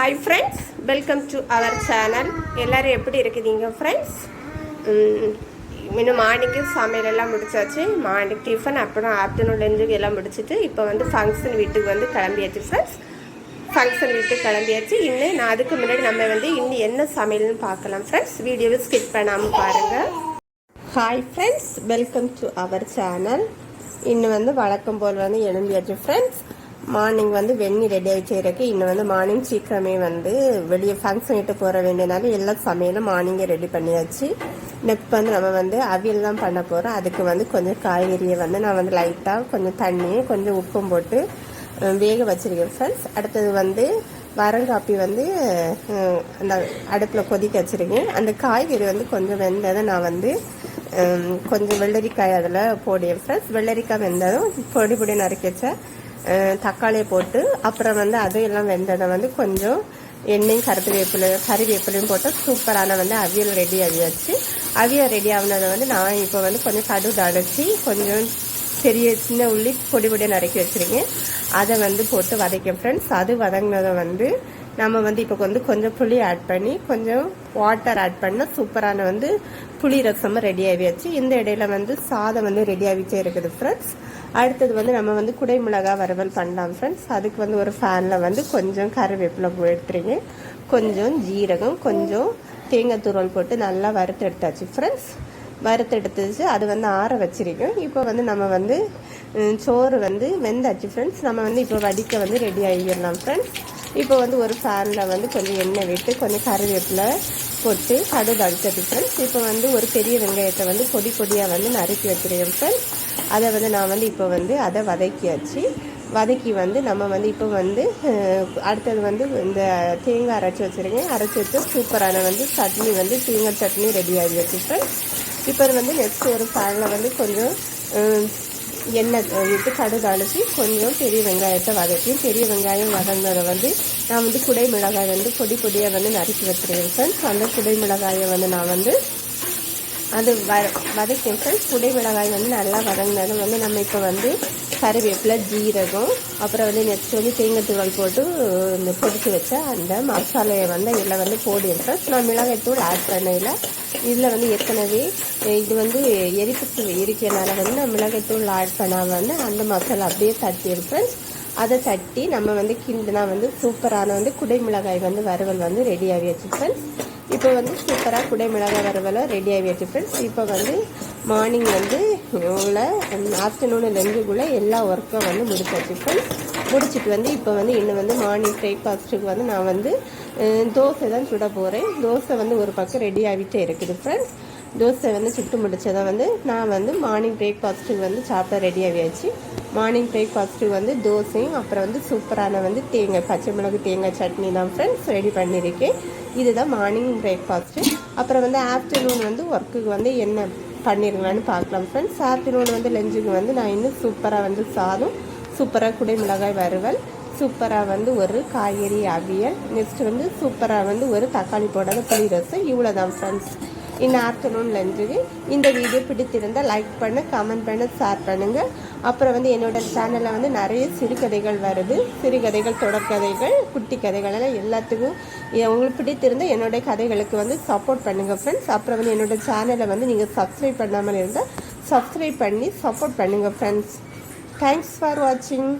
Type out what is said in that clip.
Hi friends welcome to our channel எல்லோரும் எப்படி இருக்குதுங்க ஃப்ரெண்ட்ஸ் இன்னும் மார்னிங்கு சமையலெல்லாம் முடிச்சாச்சு. மார்னிங் டிஃபன் அப்புறம் ஆஃப்டர்நூன் லஞ்சுக்கு எல்லாம் முடிச்சுட்டு இப்போ வந்து ஃபங்க்ஷன் வீட்டுக்கு வந்து கிளம்பியாச்சு ஃப்ரெண்ட்ஸ் ஃபங்க்ஷன் வீட்டுக்கு கிளம்பியாச்சு. இன்னும் நான் அதுக்கு முன்னாடி நம்ம வந்து இன்னும் என்ன சமையல்னு பார்க்கலாம் ஃப்ரெண்ட்ஸ் வீடியோவை ஸ்கிப் பண்ணாமல் பாருங்கள் hi friends welcome to our channel இன்னும் வந்து வழக்கம் போல் வந்து எழுந்தியாச்சு ஃப்ரெண்ட்ஸ் மார்னிங் வந்து வெண்ணி ரெடி ஆகிட்டு இருக்கு இன்னும் வந்து மார்னிங் சீக்கிரமே வந்து வெளியே ஃபங்க்ஷனிட்டு போகிற வேண்டியனால எல்லா சமையலும் மார்னிங்கே ரெடி பண்ணியாச்சு. நெக்ஸ்ட் வந்து நம்ம வந்து அவியல் தான் பண்ண போகிறோம் அதுக்கு வந்து கொஞ்சம் காய்கறியை வந்து நான் வந்து லைட்டாக கொஞ்சம் தண்ணியும் கொஞ்சம் உப்பும் போட்டு வேக வச்சிருக்கேன் ஃப்ரெண்ட்ஸ் அடுத்தது வந்து வரங்காப்பி வந்து அந்த அடுப்பில் கொதிக்க வச்சிருக்கேன். அந்த காய்கறி வந்து கொஞ்சம் வெந்ததை நான் வந்து கொஞ்சம் வெள்ளரிக்காய் அதில் போடுவேன் ஃப்ரெண்ட்ஸ் வெள்ளரிக்காய் வெந்ததும் பொடி பொடி நறுக்கி வச்சேன். தக்காளியை போட்டு அப்புறம் வந்து அதையெல்லாம் வெந்ததை வந்து கொஞ்சம் எண்ணெயும் கருத்து வேப்பிலை கறிவேப்பிலையும் போட்டு சூப்பரான வந்து அவியல் ரெடி ஆகியாச்சு அவியல் ரெடி ஆகுனதை வந்து நான் இப்போ வந்து கொஞ்சம் கடுகு அடைச்சி கொஞ்சம் பெரிய சின்ன உள்ளி பொடி பொடியாக நறுக்கி வச்சிருக்கேன். அதை வந்து போட்டு வதக்கேன் ஃப்ரெண்ட்ஸ் அது வதங்கினதை வந்து நம்ம வந்து இப்போ வந்து கொஞ்சம் புளி ஆட் பண்ணி கொஞ்சம் வாட்டர் ஆட் பண்ணால் சூப்பரான வந்து புளி ரசம் ரெடி ஆகியாச்சு. இந்த இடையில வந்து சாதம் வந்து ரெடி ஆகிச்சே இருக்குது ஃப்ரெண்ட்ஸ் அடுத்தது வந்து நம்ம வந்து குடை மிளகா வறுவல் பண்ணலாம் ஃப்ரெண்ட்ஸ் அதுக்கு வந்து ஒரு ஃபேனில் வந்து கொஞ்சம் கருவேப்பிலை எடுத்துருக்கேன் கொஞ்சம் ஜீரகம் கொஞ்சம் தேங்காய் துருவல் போட்டு நல்லா வறுத்து எடுத்தாச்சு ஃப்ரெண்ட்ஸ் வறுத்து எடுத்துச்சு அது வந்து ஆற வச்சிருக்கோம் இப்போ வந்து நம்ம வந்து சோறு வந்து வெந்தாச்சு ஃப்ரெண்ட்ஸ் நம்ம வந்து இப்போ வடிக்க வந்து ரெடி ஆகிடலாம் ஃப்ரெண்ட்ஸ் இப்போ வந்து ஒரு ஃபேனில் வந்து கொஞ்சம் எண்ணெய் விட்டு கொஞ்சம் கருவேப்பிலை போட்டு கடுகு அடிச்சது ஃப்ரெண்ட்ஸ் இப்போ வந்து ஒரு பெரிய வெங்காயத்தை வந்து பொடி பொடியாக வந்து நறுக்கி வைக்கிறேன் ஃப்ரெண்ட்ஸ் அதை வந்து நான் வந்து இப்போ வந்து அதை வதக்கியாச்சு. வதக்கி வந்து நம்ம வந்து இப்போ வந்து அடுத்தது வந்து இந்த தேங்காய் அரைச்சி வச்சுருக்கேன். அரைச்சி வச்சு சூப்பரான வந்து சட்னி வந்து தேங்காய் சட்னி ரெடி ஆகி ஃப்ரெண்ட்ஸ் இப்போ வந்து நெக்ஸ்ட் ஒரு ஃபேனில் வந்து கொஞ்சம் எண்ணெய் விட்டு கடுகு அழுத்தி கொஞ்சம் பெரிய வெங்காயத்தை வதக்கி பெரிய வெங்காயம் வதங்கினதை வந்து நான் வந்து குடை மிளகாய் வந்து பொடி பொடியாக வந்து நறுக்கி வச்சுருக்கேன் ஃப்ரெண்ட்ஸ் அந்த குடை மிளகாயை வந்து நான் வந்து அது வ வதக்கேன் ஃப்ரெண்ட்ஸ் குடை மிளகாய் வந்து நல்லா வதங்கினதும் வந்து நம்ம இப்போ வந்து கருவேப்பிலை ஜீரகம் அப்புறம் வந்து நெக்ஸ்ட் வந்து தேங்காய் தூள் போட்டு இந்த பொடிச்சு வச்ச அந்த மசாலையை வந்து இதில் வந்து போடுவேன் நான் மிளகாய் தூள் ஆட் பண்ணையில் இதில் வந்து ஏற்கனவே இது வந்து எரிப்பு இருக்கிறனால வந்து நான் மிளகாய் தூள் ஆட் பண்ணாமல் வந்து அந்த மசாலா அப்படியே தட்டியிருப்பேன் அதை தட்டி நம்ம வந்து கிண்டுனா வந்து சூப்பரான வந்து குடை மிளகாய் வந்து வறுவல் வந்து ரெடியாகி வச்சுப்பேன் இப்போ வந்து சூப்பராக குடை மிளகாய் வறுவலை ரெடியாகி வச்சுப்பேன் இப்போ வந்து மார்னிங் வந்து உள்ள ஆஃப்டர்நூன் லஞ்சுக்குள்ளே எல்லா ஒர்க்கும் வந்து முடிச்சாச்சு. ஃப்ரெண்ட்ஸ் முடிச்சிட்டு வந்து இப்போ வந்து இன்னும் வந்து மார்னிங் பிரேக்ஃபாஸ்ட்டுக்கு வந்து நான் வந்து தோசை தான் சுட போகிறேன் தோசை வந்து ஒரு பக்கம் ரெடி ஆகிட்டே இருக்குது ஃப்ரெண்ட்ஸ் தோசை வந்து சுட்டு முடிச்சதை வந்து நான் வந்து மார்னிங் பிரேக்ஃபாஸ்ட்டுக்கு வந்து சாப்பிட ரெடி ஆகியாச்சு. மார்னிங் பிரேக்ஃபாஸ்ட்டுக்கு வந்து தோசையும் அப்புறம் வந்து சூப்பரான வந்து தேங்காய் பச்சை மிளகு தேங்காய் சட்னி தான் ஃப்ரெண்ட்ஸ் ரெடி பண்ணியிருக்கேன். இதுதான் மார்னிங் பிரேக்ஃபாஸ்ட்டு அப்புறம் வந்து ஆஃப்டர்நூன் வந்து ஒர்க்குக்கு வந்து என்ன பண்ணிருங்களான்னு பார்க்கலாம் ஃப்ரெண்ட்ஸ் ஆஃப்டர்நூன் வந்து லஞ்சுக்கு வந்து நான் இன்னும் சூப்பராக வந்து சாதம் சூப்பராக குடை மிளகாய் வறுவல் சூப்பராக வந்து ஒரு காய்கறி அவியல் நெக்ஸ்ட் வந்து சூப்பராக வந்து ஒரு தக்காளி போடாத புளி ரசம் இவ்வளோ தான் ஃப்ரெண்ட்ஸ் இன்னும் ஆஃப்டர்நூன் லஞ்சுக்கு இந்த வீடியோ பிடித்திருந்தால் லைக் பண்ண கமெண்ட் பண்ண ஷேர் பண்ணுங்கள் அப்புறம் வந்து என்னோட சேனலில் வந்து நிறைய சிறுகதைகள் வருது. சிறுகதைகள் தொடர்கதைகள் குட்டி கதைகள் எல்லாம் எல்லாத்துக்கும் உங்களுக்கு பிடித்திருந்தால் என்னுடைய கதைகளுக்கு வந்து சப்போர்ட் பண்ணுங்கள் ஃப்ரெண்ட்ஸ் அப்புறம் வந்து என்னோட சேனலை வந்து நீங்கள் சப்ஸ்கிரைப் பண்ணாமல் இருந்தால் சப்ஸ்கிரைப் பண்ணி சப்போர்ட் பண்ணுங்கள் ஃப்ரெண்ட்ஸ் தேங்க்ஸ் ஃபார் வாட்சிங்